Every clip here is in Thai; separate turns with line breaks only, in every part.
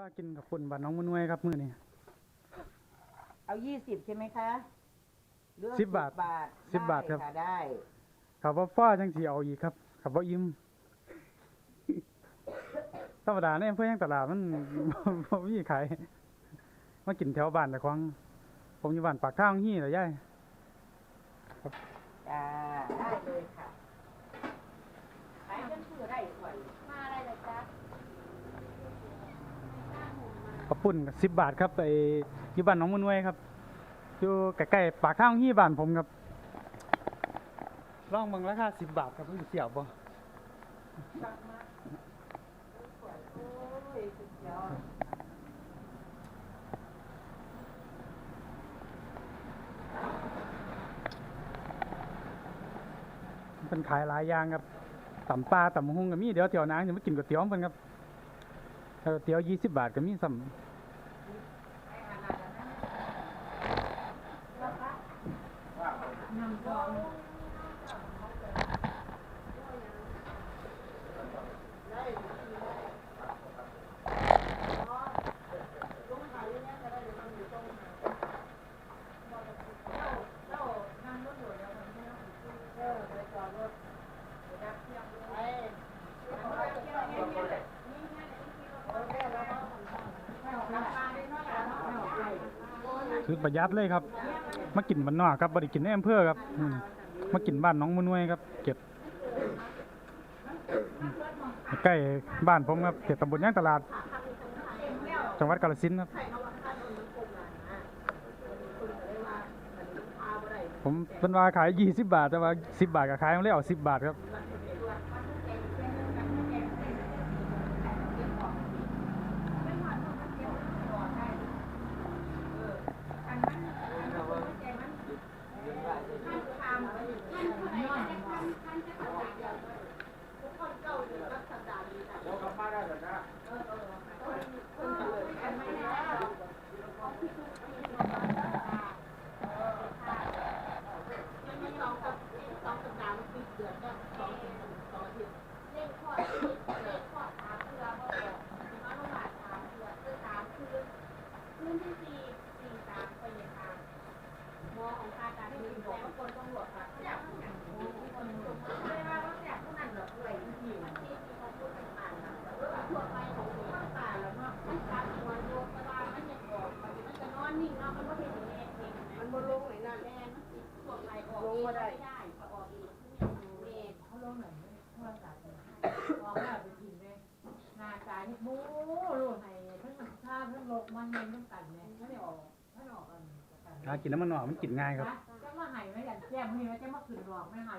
ป้ากินกับปุ่นบ้านน้องมุนวยครับมื้อนี้
เอายี่สิบใช่ไหมคะหรือเอ
สิบบาท
บาท
สิบบาทครับ
ได้ะได้
ขับว่าฟ้าจังสิเอาอีกครับขับว่าอิ่มธรรมดาในอำเภอยังตลาดมัน บ่มีขายมากินแถวบ้านแต่ของผมอยู่บ้านปากทางฮี่แหละยาย
จ้า ได้เลยค่ะขายกันเพื่อได้ก่อน
มาอะไรเหรอจ๊ะ
กับปุ่นสิบบาทครับไอ้อยู่บ้านน้องมุนวยครับอยู่ใกล้ๆปากทางฮี่บ้านผมครับลองเบิ่งราคาสิบบาทครับมันเสียบบ่
อ้ยสุดยอด
มันเป็นขายหลายอย่างครับตำปลาตำหุงก็มีเดี๋ยวเตี๋ยวนางจะมากินก๋วยเตี๋ยวเพิ่นครับก๋วยเตี๋ยวยี่สิบบาทก็มีซ้ำ
น้ำทอง
คือประหยัดเลยครับ มากินบ้านนอกครับบริกินในอำเภอครับอืมมากินบ้านน้องมุนวยครับเก็บใกล้บ้านผมครับเขตตำบลย่างตลาด จังหวัดกาฬสินธุ์ครับ ผมเป็นว่าขาย 20 บาท แต่ว่า 10 บาทก็ขายมาเล้วสิบบาทครับ
คืนที่สี่สี่สามไปยังทางมอของทางการที่บอกว่าคนตำรวจค่ะอยากผู้นั้นมีคนตรงมาไม่ว่าว่าอยากผู้นั้นหรอกอะไรที่ที่ที่เขาพูดต่างๆนะแต่ว่าทั่วไปของข้างตาแล้วเนาะมันการตัวโยกตารางมันจะบอกมันจะนอนนิ่งเนาะมันก็เห็นเองเอง
มันบ่ลงเลยนั่น
แม่มันติดส่วนไหนออกไม่ได้เขาออกอีกเมย์
เขาลงไหนโทรศัพท์ออกแล้วไปกินเลยหน้าตานี่บู๊โลดให้ทั้งมันชาทั้ง โลกมันเงินทั้งกันเนี่ยไม่ได้ออกไม่ได้ออกกัน
หากินน้ำมันนอกมันกินง่ายครับ
จะมาให้ไม่กันแจ้งไม่ว่าจะมาขึ้นดอกไม่ให้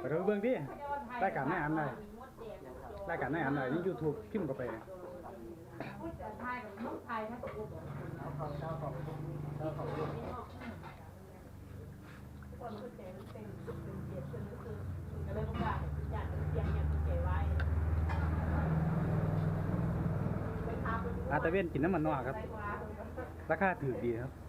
ไปดูเบื้องที่รายการไม่อ่านเลย
มดแดง
รายการไม่อ่านเลยนี่ยูทูบพิมพ์เข้าไป
พูดแต่ไทยกับน้องไทยถ้าถูกบอก
คนคุณเจ๋งเป็นเป็นเกียรติคือคือก็เลยบอกว่าอยากเสียงอยากเก็บไว้ไปทำ
อา ตะเวนกินน้ำมันนอกครับ ราคาถือดีครับ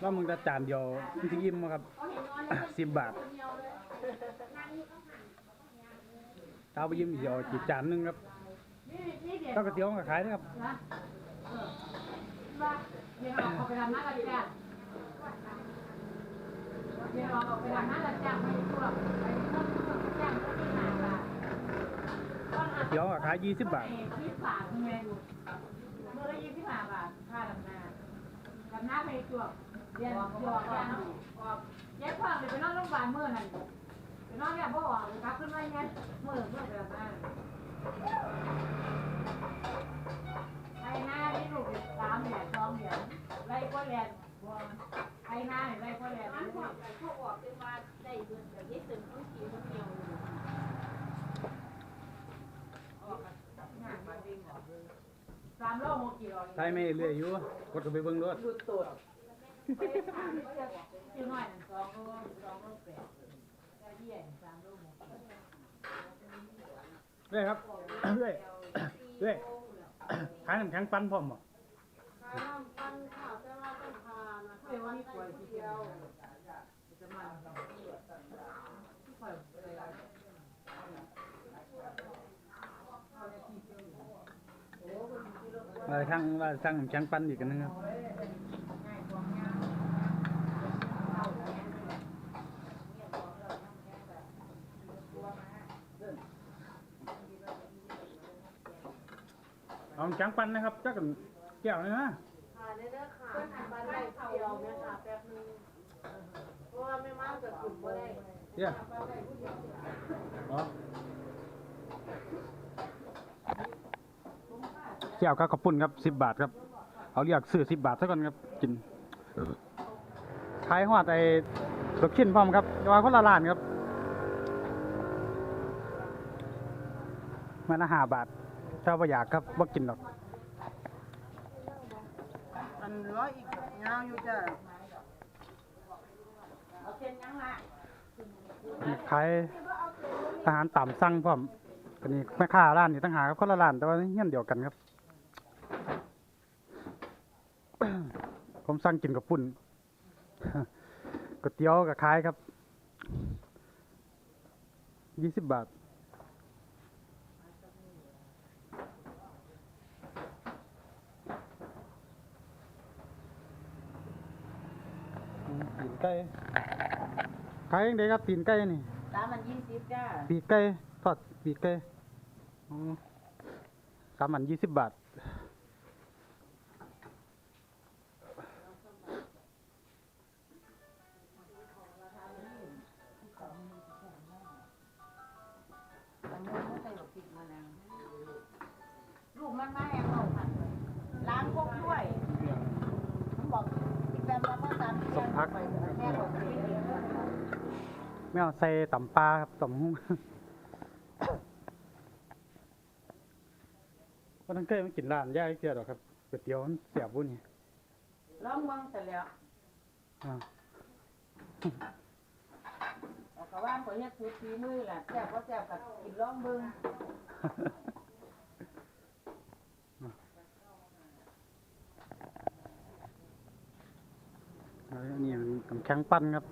แล้วมึงจะจานเดียวมันถึงอิ่มบ่ครับสิบบาทเต้าไปยิ้มเดียวจีบจานหนึงครับ
นี่นี่เด็ก
เต้าก๋วยเตี๋ยวก็ขายนะครับ
นะว่าเดี๋ยวเอาไปทำหน้ากันจ้ะเดี๋ยวเอาไปทำหน้ากันจ้ะไม่ถูกไปต้องจ้างก็ที่หนาค่ะ
เดี๋ยวก็ขายยี่สิบบาท
ยี่สิบบาทใช่ไหมเมื่อละยี่สิบบาทค่าดำนาดำนาไปตัว เรียนหยอกกันเนาะออกแยกความไปนอนโรงพยาบาลเมื่อนั้นไปนอนเนี่ยบ่อออกกลับขึ้นมาเนี่ยเมื่อเมื่อแบบนั้นไอ้หน้าที่ลูกสามเดือนสองเดือนไล่ก็เรียนไอ้หน้าไล่ก็เรียน
ร้านพวกเขาออกเป็นว่าได้เดือนแบบนี้ตึงต้องกินต้องเหนียวอยู่
สามโลหกกิโล
ใช้ไหมเรื่อยอยู่กดเข้าไปเบิ่งรถ
ดูตูด อยู่หน่อยนั่นสองโลสองโลแปดแค่เยี่ยนสามโลหก
เรื่อยครับ เรื่อยเรื่อยขายน้ำแข็งปั้นพร้อมบ่
น้ำปั้นข้าวแต่ว่าต้องทานนะคะปั้นได้คนเดียว
จะมันที่คอย
ว่าทางว่าทางน้ำแข็งปั้นอีกอันนึงครับ เอาน้ำแข็งปั้นนะครับจักกันแก้วเลยนะ
ทานได้เด้อค่ะปั้นได้เดียวเนี่ยค่ะแป๊บนึงเพราะว่าไม่มากจะกลุ่มก็ได้
เดี๋ยวอ๋อแก้วกับข้าวปุ้นครับสิบบาทครับ เอาเรียกซื้อสิบบาทซะก่อนครับกินขายหอดไอ้ลูกชิ้นพร้อมครับแต่ว่าคนละร้านครับมันละห้าบาท ถ้าว่าอยากครับว่ากินหรอก
อันร้อยอีกยาวอยู่จ้ะ
เอาเส้นยังละ
ขายอาหารตามสั่งพร้อมอันนี้แม่ค้าร้านนี่ตั้งหากครับคนละร้านแต่ว่าเงี้ยเดียวกันครับ ผมสั่งกินกับปุ่นก๋วยเตี๋ยวกับขายครับยี่สิบบาท อืมตีน ไก่ขายยังไงครับตีนไก่นี่
สามมันยี่สิบจ้า
ปีกไก่ทอดปีกไก่อ๋อสามอันยี่สิบบาท
สา
ม
ปี
สมพัก
แม่บอกไม่ได้
ไม่เอาใส่ตำปลาครับตำหุ้งวันนั้นเคยมากินร้านย่าเกียดหรอกครับก๋วยเตี๋ยวมันเสียบบุญนี่
ลองมองแต่แล้ว
อ่า
เอากระว่างคนเฮ็ดสูตรฝีมือล่ะแซ่บก็แซ่บกับกินลองเบิ่ง
แล้วอั นนี้มันน้ำแข็งปั้นครับ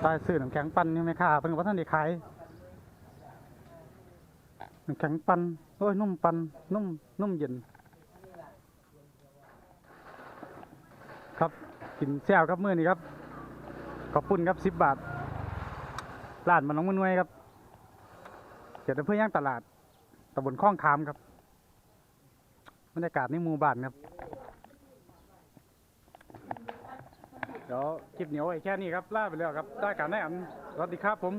ใต้ซื้อน้ำแข็งปั้นนี่ไหมค่าเพิ่งว่าท่านได้ขายน้ำแข็งปั้นโอ้ยนุ่มปั้นนุ่มนุ่มเย็น ครับกินแซ่วครับมื้อนี้ครับขอบคุณครับสิบบาทร้านมันน้องมันนวยครับเจ็ดอำเภอย่างตลาดตำบลคลองคามครับบรรยากาศในหมู่บ้านครับ เดี๋ยวคลิปเหนียวไว้แค่นี้ครับลาไปแล้วครับได้การแน่นสวัสดีครับผม